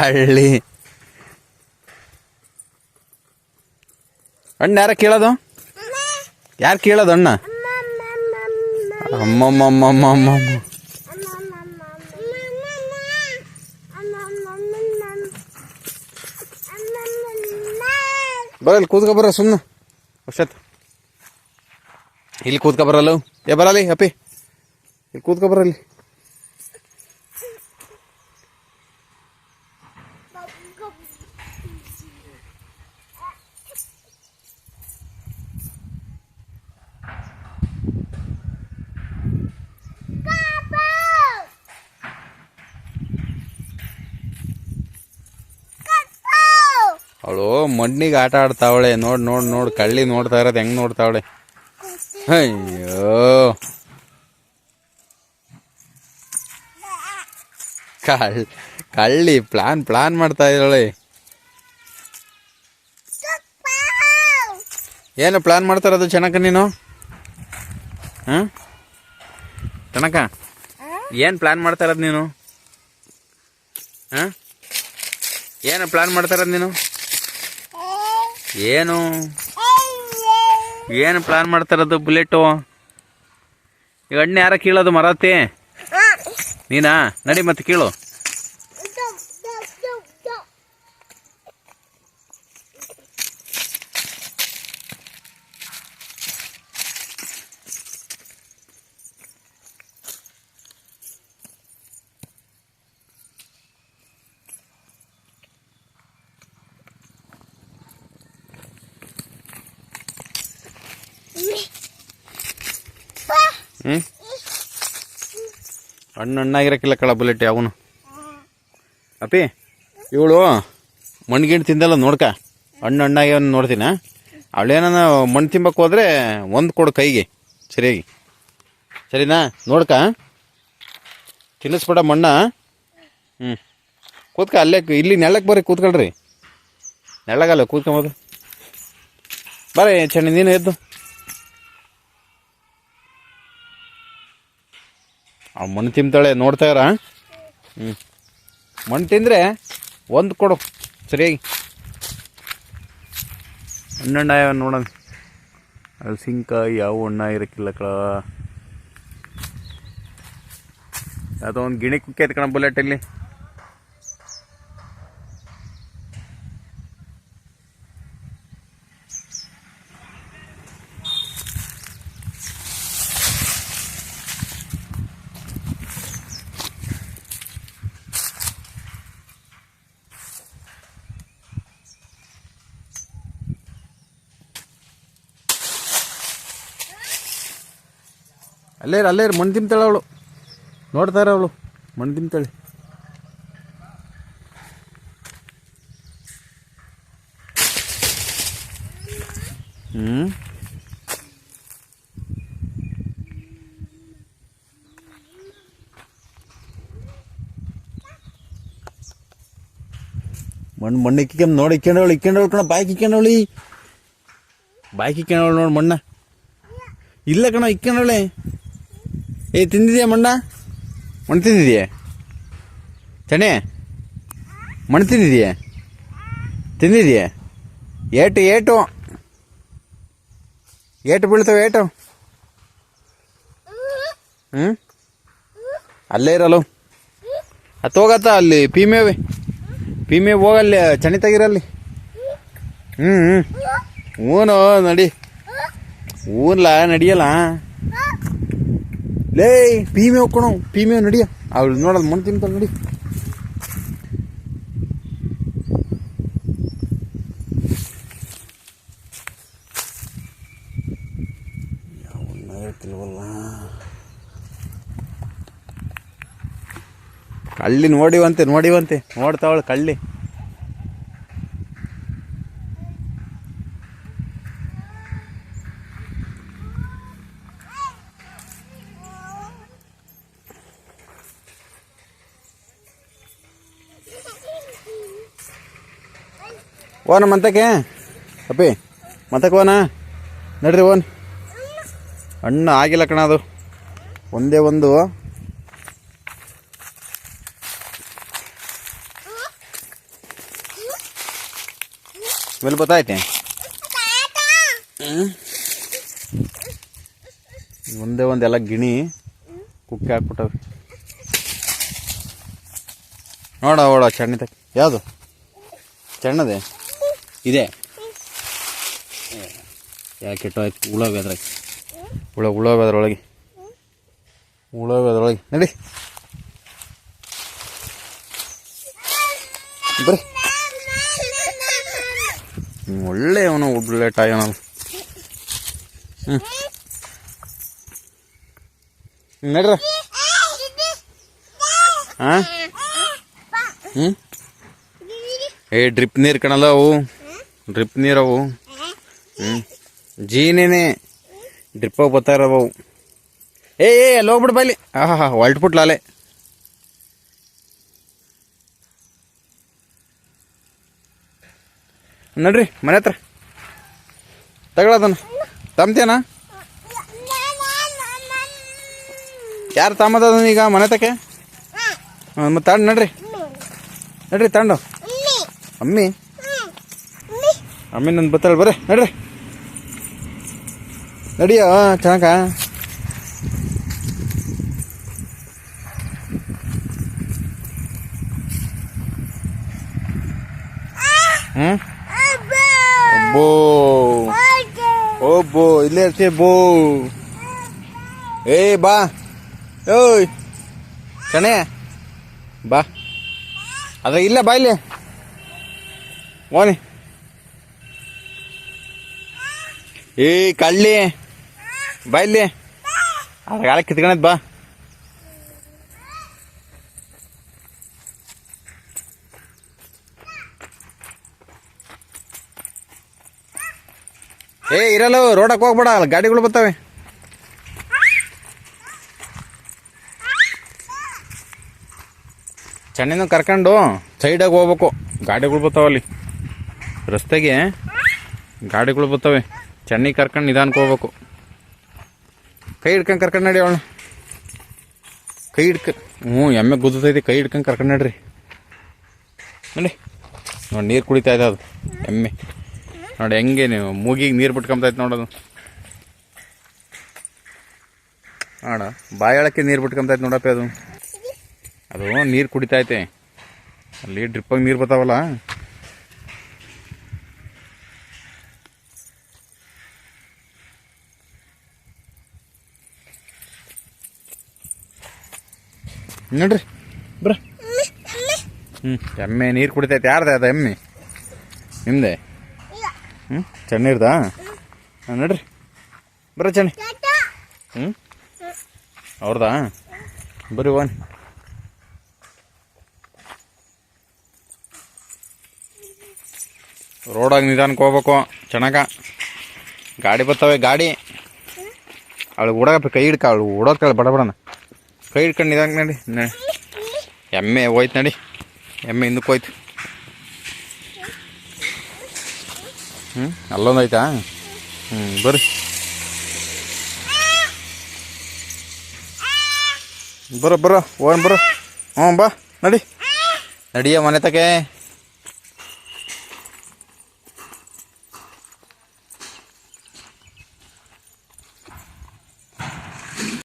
ಕಳ್ಳಿ ಅಣ್ಣ, ಯಾರ ಕೇಳೋದು? ಯಾರು ಕೇಳೋದು ಅಣ್ಣ? ಅಮ್ಮಮ್ಮಮ್ಮಮ್ಮಮ್ಮ ಬರಲ್ಲ ಕೂತ್ಕೊ ಬರ ಸುಮ್ಮನೆ ವರ್ಷತ್ ಇಲ್ಲಿ ಕೂತ್ಕೊ ಬರಲ್ಲ? ಏ, ಬರಲಿ, ಅಪ್ಪಿ. ಇಲ್ಲಿ ಕೂತ್ಕೊ ಬರಲಿ ಅವಳು ಮಣ್ಣಿಗೆ ಆಟ ಆಡ್ತಾವಳೆ. ನೋಡ್ ನೋಡ್ ನೋಡ್, ಕಳ್ಳಿ ನೋಡ್ತಾ ಇರೋದು ಹೆಂಗ್ ನೋಡ್ತಾವಳೆ. ಅಯ್ಯೋ. ಕಳ್, ಕಳ್ಳಿ ಪ್ಲಾನ್ ಪ್ಲಾನ್ ಮಾಡ್ತಾ ಇದ್ದಾಳೆ. ಏನು ಪ್ಲಾನ್ ಮಾಡ್ತಾರ ಅದು ಚೆನ್ನಕ ನೀನು? ಹಾಂ? ಚೆನ್ನಕ ಏನು ಪ್ಲಾನ್ ಮಾಡ್ತಾ ಇರೋದು ನೀನು? ಹಾಂ? ಏನು ಪ್ಲಾನ್ ಮಾಡ್ತಾ ಇರೋದು ನೀನು? ಏನು? ಏನು ಪ್ಲಾನ್ ಮಾಡ್ತಾರದು ಬುಲೆಟು ಈಗ ಅಣ್ಣ ಯಾರ ಕೀಳೋದು ಮರತಿ ನೀನಾ? ನಡಿ ಮತ್ತೆ ಕೀಳು. ಹ್ಞೂ ಹಣ್ಣು ಹಣ್ಣಾಗಿರಕ್ಕಿಲ್ಲ ಕಳ ಬುಲೆಟ್ ಯಾವನು? ಅಪ್ಪಿ, ಇವಳು ಮಣ್ಗಿಣ್ಣು ತಿಂದಲ್ಲ ನೋಡ್ಕ? ಹಣ್ಣು ಹಣ್ಣಾಗಿ ನೋಡ್ತೀನ? ಅವಳೇನ ಮಣ್ಣು ತಿಂಬಕ್ಕೆ ಹೋದ್ರೆ ಒಂದು ಕೊಡು ಕೈಗೆ, ಸರಿಯಾಗಿ. ಸರಿನಾ? ನೋಡ್ಕ? ತಿನ್ನಿಸ್ಬೇಡ ಮಣ್ಣ. ಹ್ಞೂ ಕೂತ್ಕ ಅಲ್ಲೇ ಇಲ್ಲಿ ನೆಳ್ಳಕ್ಕೆ ಬರ್ರಿ, ಕೂತ್ಕೊಳ್ರಿ. ನೆಳ್ಳಗಲ್ಲ ಕೂತ್ಕೊಂಬೋದು ಬರ್ರಿ ಚೆನ್ನ ನೀನು ಎದ್ದು. ಆ ಮಣ್ಣು ತಿಂತಾಳೆ, ನೋಡ್ತಾ ಇರ? ಹ್ಞೂ ಮಣ್ಣು ತಿಂದರೆ ಒಂದು ಕೊಡು, ಸರಿಯಾಗಿ. ಹಣ್ಣಣ್ಣ ನೋಡೋಣ. ಸಿಂಕ, ಯಾವ ಹಣ್ಣ ಇರಕ್ಕಿಲ್ಲ ಕಳ ಯಾವುದೋ ಒಂದು ಗಿಣಿ ಕುಕ್ಕಿ ಕಣ ಬುಲೆಟ್ ಅಲ್ಲೇ ಅಲ್ಲೇ ಮಣ್ಣು ತಿಂತಾಳೆ ಅವಳು. ನೋಡ್ತಾರೆ ಅವಳು ಮಣ್ಣು ತಿಂತಾಳೆ ಹ್ಞೂ ಮಣ್ಣು ಮಣ್ಣು ಇಕ್ಕೊಂಡು ನೋಡಿ, ಇಕ್ಕೊಂಡವಳು ಇಕ್ಕೊಂಡವಳು ಕಣ ಬಾಯ್ಕ್ ಇಕ್ಕೊಂಡವಳಿ. ಬಾಯ್ಕ್ ಇಕ್ಕೊಂಡವಳು ನೋಡಿ ಮಣ್ಣ. ಇಲ್ಲ ಕಣ, ಇಕ್ಕೊಂಡವಳೆ. ಏ, ತಿಂದಿದೆಯಾ ಮಣ್ಣ? ಮಣ್ಣು ತಿಂದಿದೆಯೇ? ಚಣೆ, ಮಣ್ಣು ತಿಂದಿದೆಯೇ? ತಿಂದಿದ್ಯಾ? ಏಟು ಏಟು. ಏಟು ಬೀಳ್ತವೆ, ಏಟು. ಹ್ಞೂ ಅಲ್ಲೇ ಇರಲ್ಲ ಹತ್ತು ಹೋಗತ್ತ ಅಲ್ಲಿ, ಪೀಮೇವೆ. ಪೀಮೆ ಹೋಗಲ್ಲಿ, ಚಣಿ ತೆಗಿರಲ್ಲಿ. ಹ್ಞೂ ಹ್ಞೂ ಹ್ಞೂನು ನಡಿ. ಊರ್ಲ ನಡಿಯಲ್ಲ. ಲೇ ಪೀಮೆ ಹೋಗ್ಕೊಣ ಪೀಮೆ ನಡಿಯ ಅವಳು ನೋಡೋದು ಮಣ್ಣು ತಿಂತಾಳೆ ನಡಿ. ಹೇಳ್ತಿಲ್ವಲ್ಲ? ಕಳ್ಳಿ ನೋಡಿವಂತೆ ನೋಡಿವಂತೆ, ನೋಡ್ತಾವಳು ಕಳ್ಳಿ. ಓನ ಮಂತಕ್ಕೆ? ಅಪ್ಪಿ, ಮಂತಕ್ಕೆ ಓನ? ನಡ್ರಿ ಓನ್. ಅಣ್ಣ ಆಗಿಲ್ಲ ಕಣ ಅದು. ಒಂದೇ ಒಂದು. ಮೇಲೆ ಗೊತ್ತಾಯ್ತೆ ಒಂದೇ ಒಂದೆಲ್ಲ ಗಿಣಿ ಕುಕ್ಕೆ ಹಾಕ್ಬಿಟ್ಟವೆ. ನೋಡ ಓಡ ಚಣ್ಣಿ ಯಾವುದು? ಚಣ್ಣದೆ? ಇದೆ. ಯಾಕೆ ಕೆಟ್ಟೋಯ್ತು ಹುಳ ಅದ್ರಾಗ. ಹುಳ ಹುಳ ಅದ್ರೊಳಗೆ. ಹುಳ ಅದ್ರೊಳಗೆ. ನಡಿ. ಬರ್ರಿ ಒಳ್ಳೆಯವನು ಒಳ್ಳೆ ಅವನು ಒಳ್ಳೆ ಟಾಯ್ ಅವನು ಹ್ಞೂ ನಡ್ರ. ಹಾಂ ಹ್ಞೂ ಏ ಡ್ರಿಪ್ ನೀರು ಕಣಲ್ಲ ಅವು. ಡ್ರಿಪ್ ನೀರವು. ಹ್ಞೂ ಜೀನೇನೆ ಡ್ರಿಪ್ ಬರ್ತಾ ಇರವು. ಏ ಏ ಅಲ್ಲಿ ಹೋಗ್ಬಿಡು ಬೈಲಿ. ಆಹಾ ಹಾ ಹೊಲ್ಟ್ಬಿಟ್ಲ ಲಾಲೆ ನಡ್ರಿ ಮನೆ ಹತ್ರ. ತಗೊಳದನ ತಮ್ತೇನ? ಯಾರು ತಮ್ಮದ ಈಗ ಮನೆ ತಕ್ಕೆ ಮತ್ತೆ ತಗೊಂಡು ನಡ್ರಿ. ನಡ್ರಿ ತಗೊಂಡು. ಅಮ್ಮಿ ಅಮ್ಮಿ ನನ್ನ ಬತ್ತಾಳ ಬರ್ರಿ, ನಡ್ರಿ. ನಡಿಯೋ ಚೆನ್ನಾಗ ಹ್ಞೂ ಬೋ ಓ ಬೋ ಇಲ್ಲೇ ಇರ್ತೀಯ, ಬೋ. ಏ, ಬಾ. ಓಯ್. ಕಣೆ. ಬಾ. ಅದ, ಇಲ್ಲ, ಬಾ ಇಲ್ಲಿ. ಓನಿ ಏಯ್ ಕಳ್ಳಿ. ಬಾ ಇಲ್ಲಿ. ಅದ್ರ ಗಾಳಿ ಕಿತ್ಕೊಳದ್ ಬಾ. ಏ, ಇರಲ್ಲ ರೋಡಕ್ಕೆ ಹೋಗ್ಬೇಡ, ಅಲ್ಲಿ ಗಾಡಿಗಳು ಬರ್ತವೆ ಚೆನ್ನೈನ ಕರ್ಕೊಂಡು ಸೈಡಾಗಿ ಹೋಗ್ಬೇಕು. ಗಾಡಿಗಳು ಬರ್ತಾವಲ್ಲಿ ರಸ್ತೆಗೆ ಗಾಡಿಗಳು ಬರ್ತವೆ ಚೆನ್ನೈ ಕರ್ಕೊಂಡು ನಿಧಾನಕ್ಕೆ ಹೋಗ್ಬೇಕು. ಕೈ ಹಿಡ್ಕೊಂಡು ಕರ್ಕೊಂಡು ನಡಿ ಅವಳು ಕೈ ಹಿಡ್ಕ, ಹ್ಞೂ, ಎಮ್ಮೆ ಗುದ್ದೈತಿ ಕೈ ಹಿಡ್ಕೊಂಡು ಕರ್ಕೊಂಡು ನಡ್ರಿ. ನೋಡಿ. ನೋಡಿ, ನೀರು ಕುಡಿತಾ ಇದೆ ಅದು. ಎಮ್ಮೆ. ನೋಡಿ, ಹೆಂಗೆ ನೀವು? ಮೂಗಿಗೆ ನೀರು ಬಿಟ್ಕೊಂಬತೈತೆ ನೋಡೋದು ನೋಡ, ಬಾಯಾಳಕ್ಕೆ ನೀರು ಬಿಟ್ಕೊಂಬತೈತೆ ನೋಡಪ್ಪ ಅದು. ಅದು ನೀರು ಕುಡಿತೈತೆ ಅಲ್ಲಿ ಡ್ರಿಪ್ಪಾಗಿ ನೀರು ಬರ್ತಾವಲ್ಲ. ನೋಡ್ರಿ. ಬ್ರ. ಹ್ಞೂ ಎಮ್ಮೆ ನೀರು ಕುಡಿತೈತೆ. ಯಾರ್ದೆ ಅದ ಎಮ್ಮೆ? ನಿಮ್ದೆ? ಹ್ಞೂ ಚೆನ್ನೀರ್ದಾ? ಹಾಂ ನೋಡ್ರಿ. ಬರ್ರಿ ಚೆನ್ನಿ ಹ್ಞೂ ಅವ್ರದಾ? ಬರ್ರಿ ಒನ್ ರೋಡಾಗ ನಿಧಾನಕ್ಕೆ ಹೋಗ್ಬೇಕು ಚೆನ್ನಾಗ. ಗಾಡಿ ಬರ್ತವೆ ಗಾಡಿ. ಅವಳು ಓಡಾಕ ಕೈ ಹಿಡ್ಕ ಅವಳು ಓಡೋದ್ಕಾಳ ಬಡ ಬಡನ. ಕೈ ಹಿಡ್ಕೊಂಡು ನಡಿ ನ- ಎಮ್ಮೆ ಹೋಯ್ತು ನಡಿ. ಎಮ್ಮೆ ಹಿಂದಕ್ಕೆ ಹೋಯ್ತು. ಹ್ಞೂ ಅಲ್ಲೊಂದು ಆಯ್ತಾ ಹ್ಞೂ ಬರ್ರಿ. ಬರೋ ಬರೋ, ಓನ್ ಬರೋ. ಹ್ಞೂ ಬಾ, ನಡಿ. ನಡಿಯ ಮನೆ ತಕೆ.